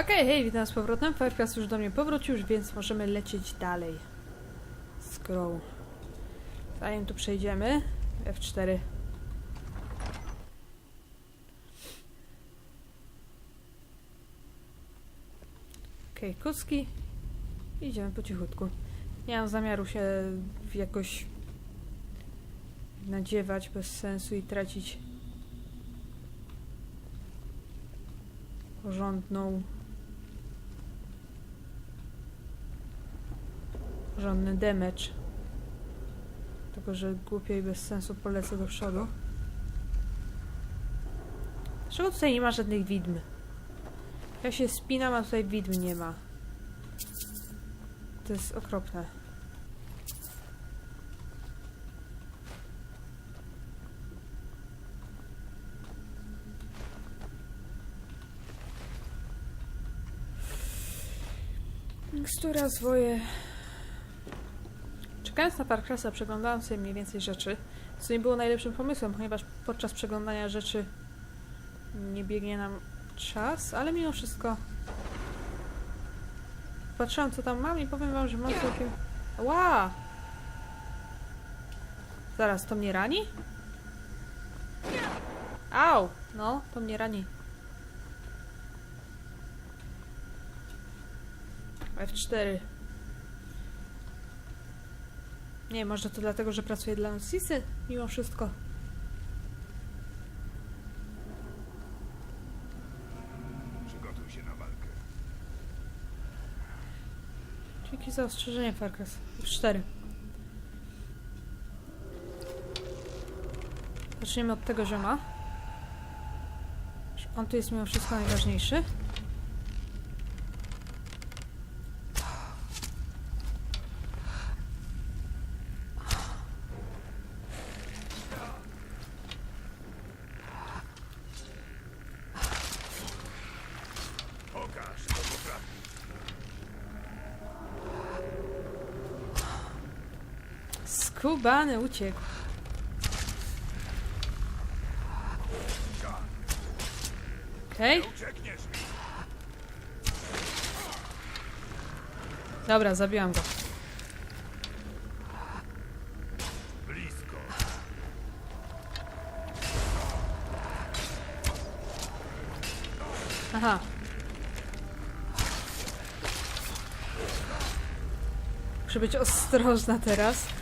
Okej, hej, witam z powrotem. Firecast już do mnie powrócił, więc możemy lecieć dalej. Z grą. Zanim tu przejdziemy, F4. Okej, kuski. Idziemy po cichutku. Nie mam zamiaru się jakoś nadziewać bez sensu i tracić porządną porządny damage tylko, że głupio i bez sensu polecę do przodu dlaczego tutaj nie ma żadnych widm? ja się spinam, a tutaj widm nie ma to jest okropne Mikstura zwoje. Czekając na Parkrasa przeglądałam sobie mniej więcej rzeczy, co nie było najlepszym pomysłem, ponieważ podczas przeglądania rzeczy nie biegnie nam czas, ale mimo wszystko patrzyłam co tam mam i powiem wam, że mam całkiem... Ła! Zaraz, to mnie rani? Au! No, to mnie rani. F4. Nie, może to dlatego, że pracuję dla Sisy mimo wszystko. Przygotuj się na walkę. Dzięki za ostrzeżenie, Farkas. F4. Zaczniemy od tego zioma. On tu jest mimo wszystko najważniejszy. Skubany uciekł. Okej, mi. dobra, zabiłam go. Aha. Muszę być ostrożna teraz.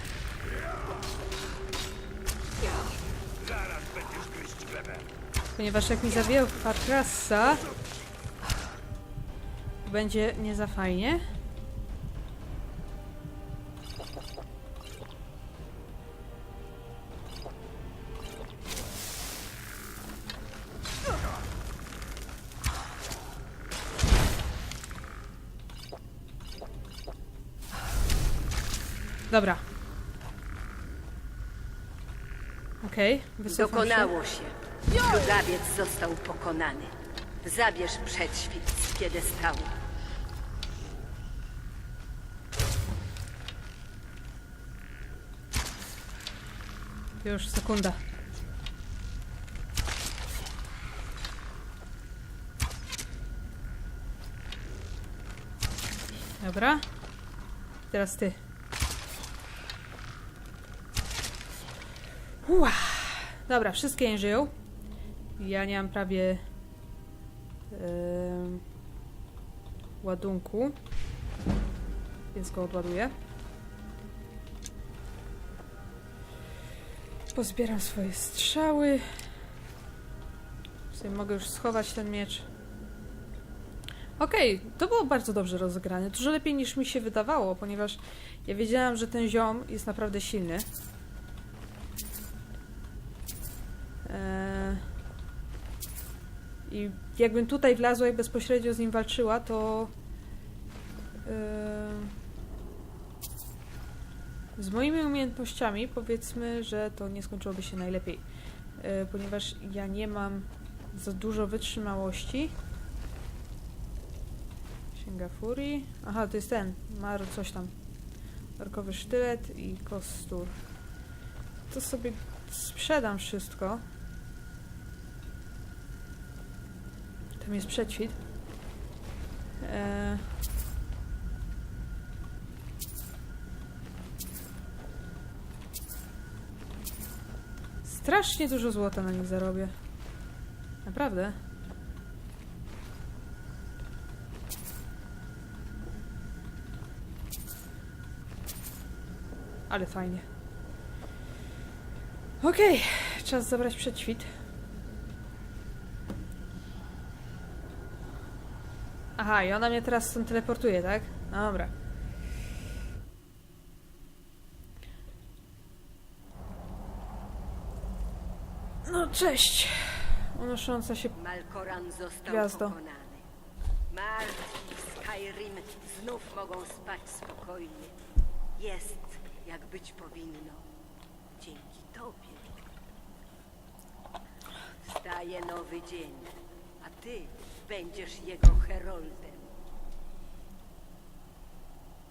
Ponieważ jak mi zawijał Farkrasa, będzie nie za fajnie. Dobra. Okej, się. Dokonało się. Drugawiec został pokonany. Zabierz przedświt z piedestału. Już, sekunda. Dobra. Teraz ty. Ua. Dobra, wszystkie nie żyją. Ja nie mam prawie em, ładunku. Więc go odładuję. Pozbieram swoje strzały. Sobie mogę już schować ten miecz. Okej, to było bardzo dobrze rozegrane. Dużo lepiej niż mi się wydawało, ponieważ ja wiedziałam, że ten ziom jest naprawdę silny. I jakbym tutaj wlazła i bezpośrednio z nim walczyła, to... Eee... Z moimi umiejętnościami powiedzmy, że to nie skończyłoby się najlepiej, e, ponieważ ja nie mam za dużo wytrzymałości. Sięga furii. Aha, to jest ten. Mar coś tam. Orkowy sztylet i kostur. To sobie sprzedam wszystko. Tam jest przećwit. E... Strasznie dużo złota na nich zarobię. Naprawdę. Ale fajnie. Okej, czas zabrać przećwit. Aha, i ona mnie teraz stąd teleportuje, tak? Dobra. No, cześć. Unosząca się Malkoran został Gwiazdo. pokonany. Martwi w Skyrim znów mogą spać spokojnie. Jest, jak być powinno. Dzięki tobie. Wstaje nowy dzień, a ty będziesz jego heroldem.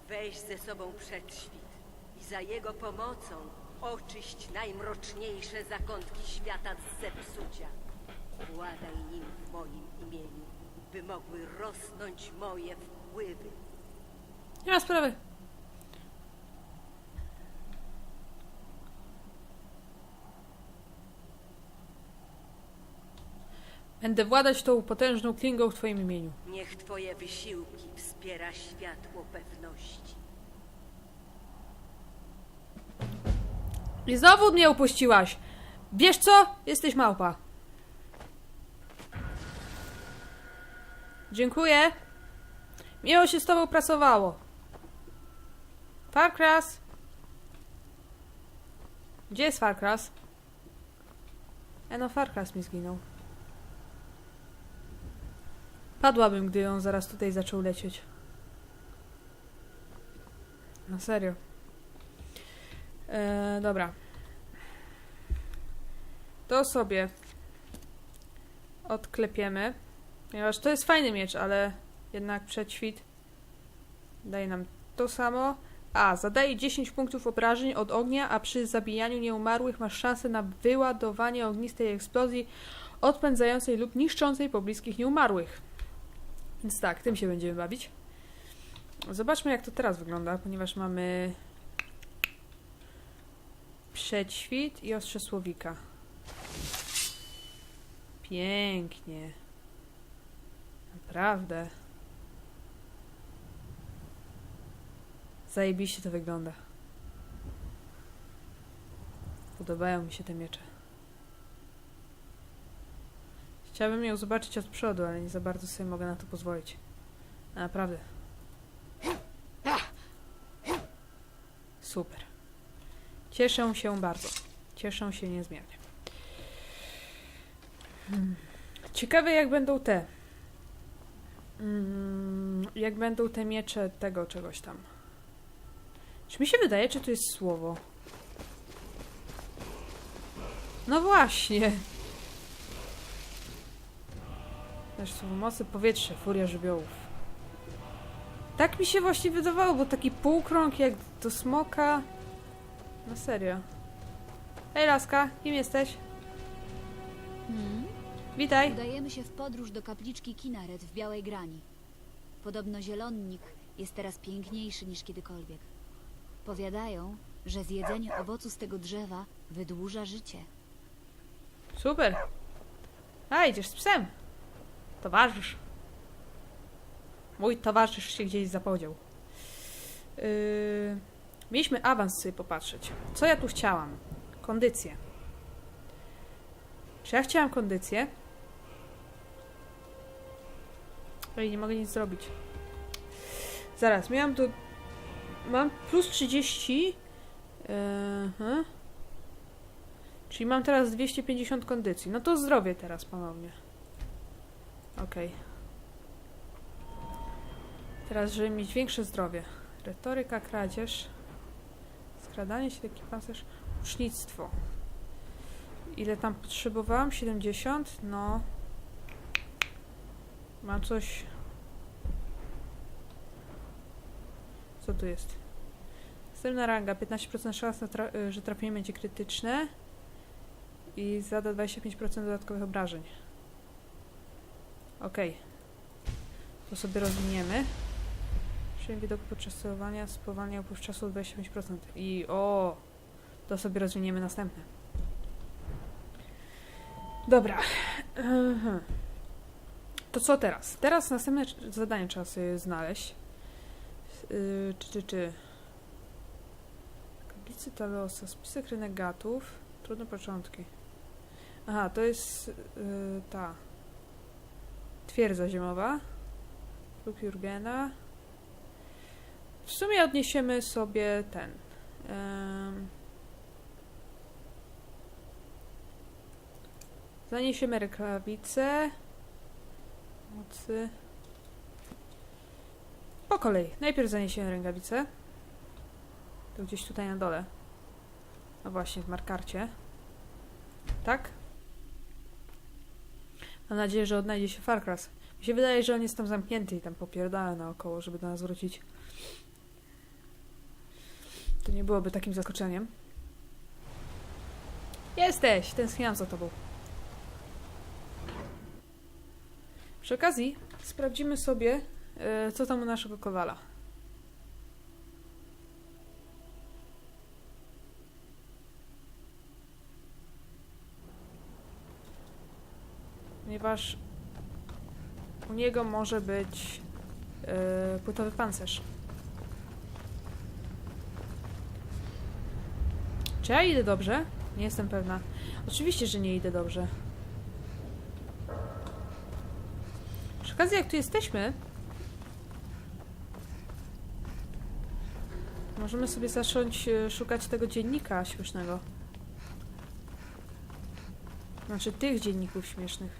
Weź ze sobą przedświt i za jego pomocą oczyść najmroczniejsze zakątki świata z zepsucia. Władaj nim w moim imieniu, by mogły rosnąć moje wpływy. Nie ma sprawy. Będę władać tą potężną klingą w twoim imieniu. Niech twoje wysiłki wspiera światło pewności. I znowu mnie upuściłaś. Wiesz co? Jesteś małpa. Dziękuję. Miło się z tobą pracowało. Farkras. Gdzie jest Farkras? E no, Farkras mi zginął. Padłabym, gdy on zaraz tutaj zaczął lecieć. Na serio. E, dobra. To sobie odklepiemy. Ponieważ to jest fajny miecz, ale jednak przećwit daje nam to samo. A, zadaje 10 punktów obrażeń od ognia, a przy zabijaniu nieumarłych masz szansę na wyładowanie ognistej eksplozji odpędzającej lub niszczącej pobliskich nieumarłych. Więc tak, tym się będziemy bawić. Zobaczmy, jak to teraz wygląda, ponieważ mamy przećwit i ostrze słowika. Pięknie. Naprawdę. Zajebiście to wygląda. Podobają mi się te miecze. Chciałabym ją zobaczyć od przodu, ale nie za bardzo sobie mogę na to pozwolić. Naprawdę. Super. Cieszę się bardzo. Cieszę się niezmiernie. Hmm. Ciekawe jak będą te. Mm, jak będą te miecze tego czegoś tam. Czy mi się wydaje, czy to jest słowo? No właśnie. Też słowo mocy, powietrze, furia żywiołów. Tak mi się właśnie wydawało, bo taki półkrąg jak do smoka. Na serio. Hej laska, kim jesteś? Hmm? Witaj. Udajemy się w podróż do kapliczki Kinaret w Białej Grani. Podobno zielonnik jest teraz piękniejszy niż kiedykolwiek. Powiadają, że zjedzenie owocu z tego drzewa wydłuża życie. Super. A, idziesz z psem. Towarzysz. Mój towarzysz się gdzieś zapodział. Yy, mieliśmy awans sobie popatrzeć. Co ja tu chciałam? Kondycję. Czy ja chciałam kondycję? Oj, nie mogę nic zrobić. Zaraz, miałam tu... Mam plus 30. Yy? Czyli mam teraz 250 kondycji. No to zdrowie teraz ponownie. Okej. Teraz, żeby mieć większe zdrowie. Retoryka, kradzież. Skradanie się, taki pancerz. Ucznictwo. Ile tam potrzebowałam? 70? No. Mam coś... Co tu jest? Następna ranga. 15% szans, na tra- y, że trafienie będzie krytyczne. I zada 25% dodatkowych obrażeń. Okej. To sobie rozwiniemy. Czyli widok podczas sterowania spowalnia upływ czasu o 25%. I o, to sobie rozwiniemy następne. Dobra. Mhm. To co teraz? Teraz następne zadanie trzeba sobie znaleźć. Yy, czy, czy, czy. Kaplicy Talosa, spisek renegatów. Trudne początki. Aha, to jest yy, ta. Twierdza zimowa. Lub Jurgena. W sumie odniesiemy sobie ten. em, zaniesiemy rękawice. Mocy. Po kolei. Najpierw zaniesiemy rękawice. To gdzieś tutaj na dole. No właśnie, w markarcie. Tak? Mam nadzieję, że odnajdzie się Farkras. Mi się wydaje, że on jest tam zamknięty i tam popierdala naokoło, żeby do nas wrócić. To nie byłoby takim zaskoczeniem. Jesteś! Tęskniłam za tobą. Przy okazji sprawdzimy sobie, e, co tam u naszego kowala. Ponieważ u niego może być e, płytowy pancerz. Czy ja idę dobrze? Nie jestem pewna. Oczywiście, że nie idę dobrze. Przy okazji, jak tu jesteśmy, możemy sobie zacząć e, szukać tego dziennika śmiesznego. Znaczy tych dzienników śmiesznych.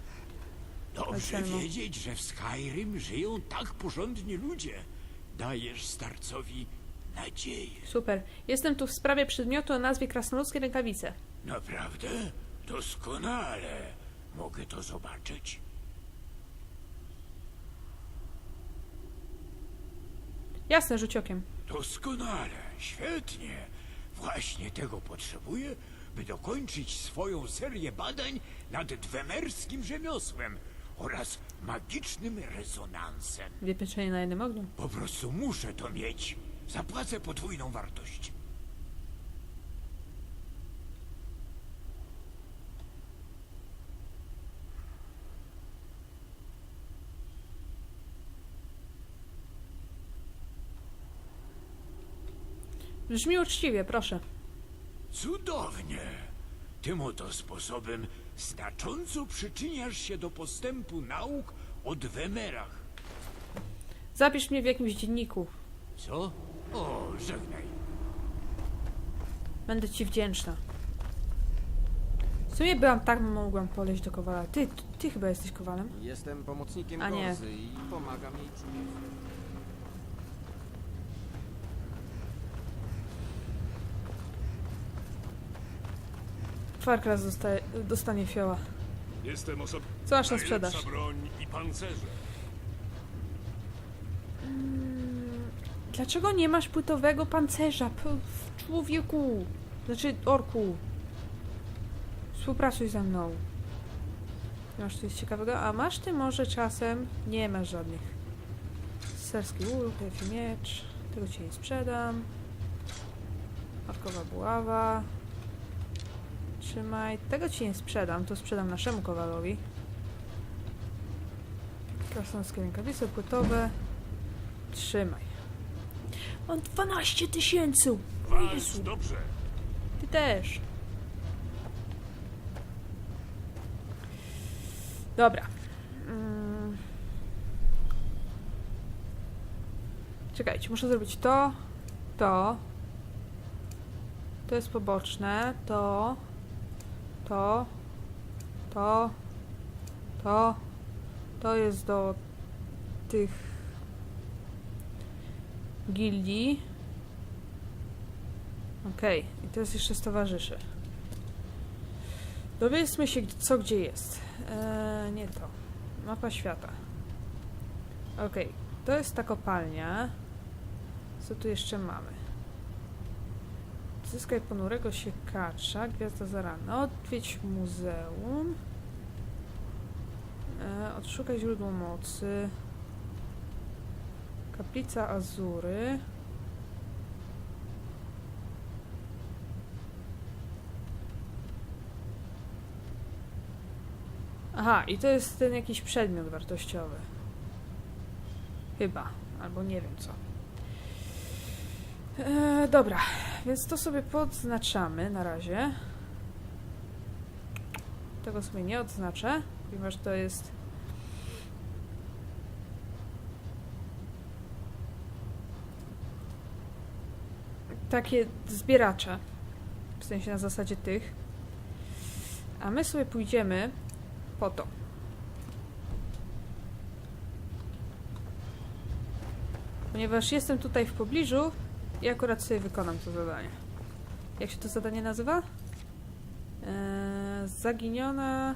Dobrze Anselmo. wiedzieć, że w Skyrim żyją tak porządni ludzie. Dajesz starcowi nadzieję. Super. Jestem tu w sprawie przedmiotu o nazwie krasnoludzkie rękawice. Naprawdę? Doskonale. Mogę to zobaczyć? Jasne, rzuć okiem. Doskonale. Świetnie. Właśnie tego potrzebuję, by dokończyć swoją serię badań nad dwemerskim rzemiosłem oraz magicznym rezonansem. Dwie pieczenie na jednym ogniu. Po prostu muszę to mieć. Zapłacę podwójną wartość. Brzmi uczciwie, proszę. Cudownie. Tym oto sposobem znacząco przyczyniasz się do postępu nauk o Dwemerach. Zapisz mnie w jakimś dzienniku. Co? O, żegnaj. Będę ci wdzięczna. W sumie byłam tak, mogłam poleć do kowala. Ty, ty, chyba jesteś kowalem. Jestem pomocnikiem A nie. Gozy i pomagam jej człowiek. Dostaje, dostanie fioła. Jestem osobą. Co masz na sprzedaż? Broń i pancerze. Dlaczego nie masz płytowego pancerza? P- człowieku! Znaczy, orku. Współpracuj ze mną. Masz coś ciekawego? A masz ty może czasem? Nie masz żadnych. Serski łuk, lefi miecz. Tego ci nie sprzedam. Markowa buława. Trzymaj. Tego ci nie sprzedam, to sprzedam naszemu kowalowi. Krasnoludzkie rękawice płytowe. Trzymaj. Mam 12 tysięcy! Walcz dobrze. Ty też. Dobra. Mm. Czekajcie, muszę zrobić to, to. To jest poboczne, to, to, to, to, to jest do tych gildii. Okej, i to jest jeszcze z towarzyszy. Dowiedzmy się, co gdzie jest. Eee, nie to. Mapa świata. Okej, to jest ta kopalnia. Co tu jeszcze mamy? Zyskaj ponurego siekacza, gwiazda zarana. Odwiedź muzeum. Eee, odszukaj źródło mocy. Kaplica Azury. Aha, i to jest ten jakiś przedmiot wartościowy. Chyba, albo nie wiem co. E, dobra, więc to sobie podznaczamy na razie. Tego sobie nie odznaczę, ponieważ to jest takie zbieracze. W sensie na zasadzie tych. A my sobie pójdziemy po to. Ponieważ jestem tutaj w pobliżu i akurat sobie wykonam to zadanie. Jak się to zadanie nazywa? Eee, zaginiona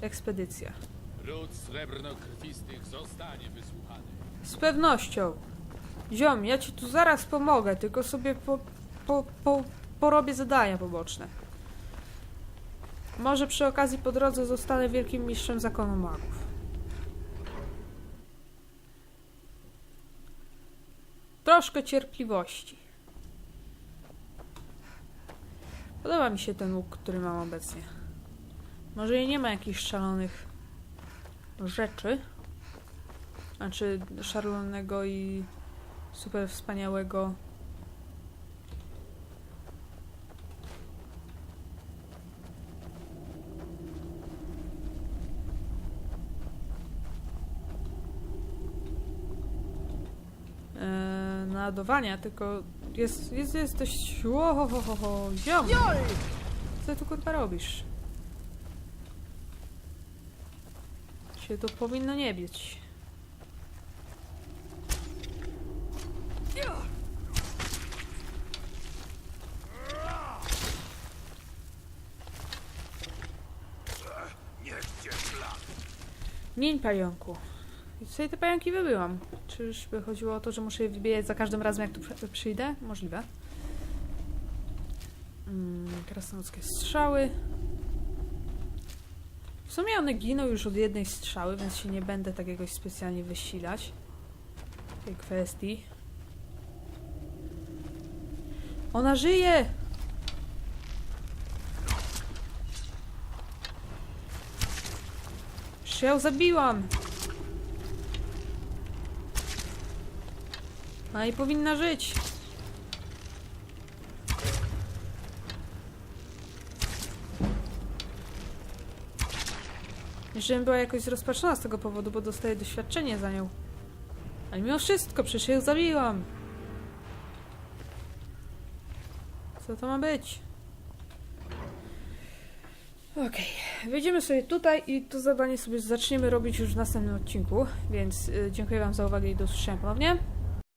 ekspedycja. Ród srebrnokrwistych zostanie wysłuchany. Z pewnością. Ziom, ja ci tu zaraz pomogę, tylko sobie po, po, po, porobię zadania poboczne. Może przy okazji po drodze zostanę wielkim mistrzem zakonu magów. Troszkę cierpliwości. Podoba mi się ten łuk, który mam obecnie. Może nie ma jakichś szalonych rzeczy. Znaczy szalonego i super wspaniałego. Eee, naładowania, tylko jest, jest, jest dość... Łohohoho, ziom! Co ty tu kurwa robisz? Się to powinno nie być. Mień pająku. I tutaj te pająki wybyłam. Czyżby chodziło o to, że muszę je wybijać za każdym razem, jak tu przy- przyjdę? Możliwe. Mm, krasnoludzkie strzały. W sumie one giną już od jednej strzały, więc się nie będę tak jakoś specjalnie wysilać w tej kwestii. Ona żyje! Już ja ją zabiłam! Ona i powinna żyć. Żebym była jakoś zrozpaczona z tego powodu, bo dostaję doświadczenie za nią. Ale mimo wszystko, przecież ją zabiłam. Co to ma być? Okej, wyjdziemy sobie tutaj i to zadanie sobie zaczniemy robić już w następnym odcinku, więc y, dziękuję Wam za uwagę i do usłyszenia ponownie.